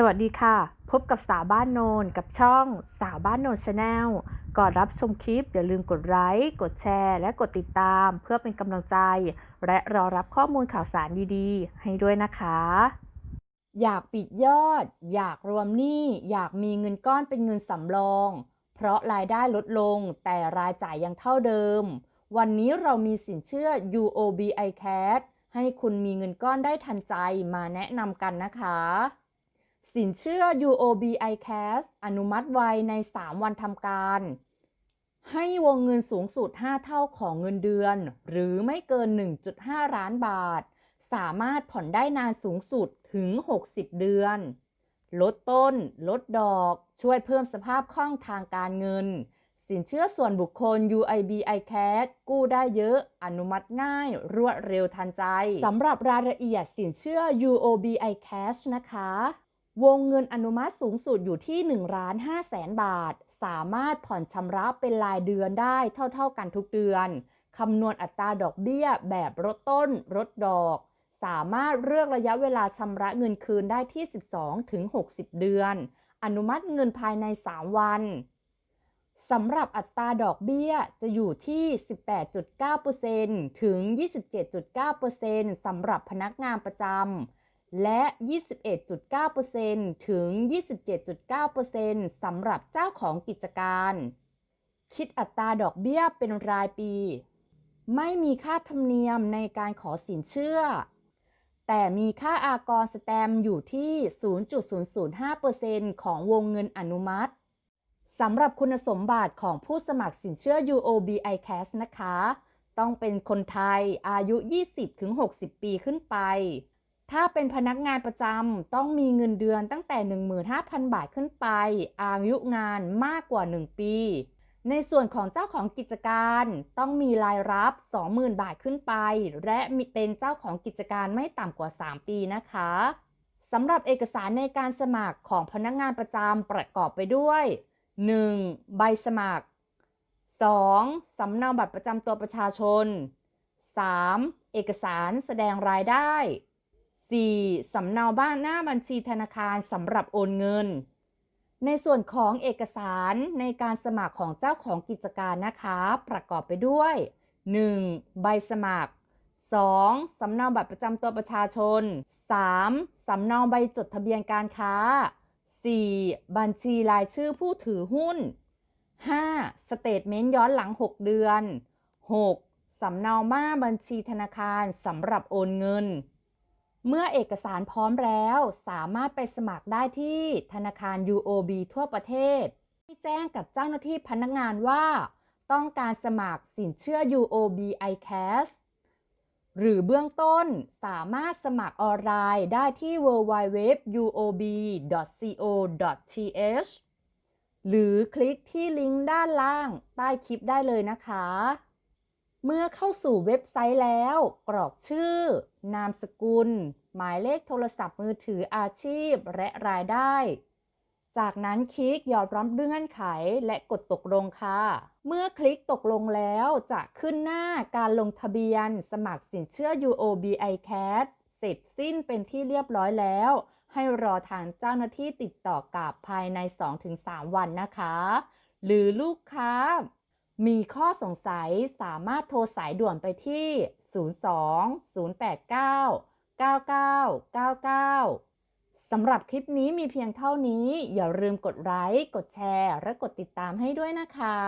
สวัสดีค่ะ พบกับสาวบ้านโนนกับช่องสาวบ้านโนนชาแนลก่อนรับชมคลิปอย่าลืมกดไลค์กดแชร์ และกดติดตามเพื่อเป็นกำลังใจ และรอรับข้อมูลข่าวสารดีๆ ให้ด้วยนะคะ อยากปิดยอด อยากรวมหนี้อยากมีเงินก้อนเป็นเงินสำรอง เพราะรายได้ลดลงแต่รายจ่ายยังเท่าเดิม วันนี้เรามีสินเชื่อ UOB iCash ให้คุณมีเงินก้อนได้ทันใจมาแนะนำกันนะคะ สินเชื่อ UOB iCash อนุมัติไวใน 3 วันทำการ ให้วงเงินสูงสุด 5 เท่าของเงินเดือน หรือไม่เกิน 1.5 ล้านบาท สามารถผ่อนได้นานสูงสุดถึง 60 เดือน ลดต้น ลดดอก ช่วยเพิ่มสภาพคล่องทางการเงิน สินเชื่อส่วนบุคคล UIB iCash กู้ได้เยอะ อนุมัติง่าย รวดเร็วทันใจสำหรับรายละเอียดสินเชื่อ UOB iCash นะคะ วงเงินอนุมัติสูงสุดอยู่ที่1ล้าน5แสนบาท สามารถผ่อนชำระเป็นรายเดือนได้เท่าๆกันทุกเดือน คำนวณอัตราดอกเบี้ยแบบลดต้นลดดอก สามารถเลือกระยะเวลาชำระเงินคืนได้ที่ 12 ถึง 60 เดือน อนุมัติเงินภายใน 3 วันสำหรับอัตราดอกเบี้ยจะอยู่ที่ 18.9%ถึง 27.9%สำหรับพนักงานประจำ และ 21.9%ถึง 27.9%สำหรับเจ้าของกิจการ คิดอัตราดอกเบี้ยเป็นรายปี ไม่มีค่าธรรมเนียมในการขอสินเชื่อ แต่มีค่าอากรสแตมอยู่ที่ 0.005%ของวงเงินอนุมัติสำหรับคุณสมบัติของผู้สมัครสินเชื่อ UOB iCash นะคะ ต้องเป็นคนไทยอายุ 20-60 ปีขึ้นไป ถ้าเป็นพนักงานประจำต้องมีเงินเดือนตั้งแต่ 15,000 บาทขึ้นไป อายุงานมากกว่า 1 ปี ในส่วนของเจ้าของกิจการต้องมีรายรับ 20,000 บาทขึ้นไป และเป็นเจ้าของกิจการไม่ต่ำกว่า 3 ปีนะคะสำหรับเอกสารในการสมัครของพนักงานประจำประกอบไปด้วย 1. ใบสมัคร 2. สำเนาบัตรประจำตัวประชาชน 3. เอกสารแสดงรายได้ 4. สำเนาบ้านหน้าบัญชีธนาคารสำหรับโอนเงิน ในส่วนของเอกสารในการสมัครของเจ้าของกิจการนะคะ ประกอบไปด้วย 1. ใบสมัคร 2. สำเนาบัตรประจำตัวประชาชน 3. สำเนาใบจดทะเบียนการค้า 4. บัญชีรายชื่อผู้ถือหุ้น 5. สเตทเมนต์ย้อนหลัง 6 เดือน 6. สำเนาหน้าบัญชีธนาคารสำหรับโอนเงิน เมื่อเอกสารพร้อมแล้วสามารถไปสมัครได้ที่ธนาคาร UOB ทั่วประเทศให้แจ้งกับเจ้าหน้าที่พนักงานว่า ต้องการสมัครสินเชื่อ UOB iCash หรือเบื้องต้นสามารถสมัครออนไลน์ได้ที่ www.uob.co.th หรือคลิกที่ลิงก์ด้านล่างใต้คลิปได้เลยนะคะ เมื่อเข้าสู่เว็บไซต์แล้ว กรอกชื่อ นามสกุล หมายเลขโทรศัพท์มือถืออาชีพและรายได้ จากนั้นคลิกยอมรับเงื่อนไขและกดตกลงค่ะ เมื่อคลิกตกลงแล้วจะขึ้นหน้าการลงทะเบียน สมัครสินเชื่อ UOB iCash เสร็จสิ้นเป็นที่เรียบร้อยแล้ว ให้รอทางเจ้าหน้าที่ติดต่อกลับภายใน 2-3 วันนะคะ หรือลูกค้า มีข้อสงสัยสามารถโทรสายด่วนไปที่ 02 089 9999 สำหรับคลิปนี้มีเพียงเท่านี้ อย่าลืมกดไลค์ กดแชร์ และกดติดตามให้ด้วยนะคะ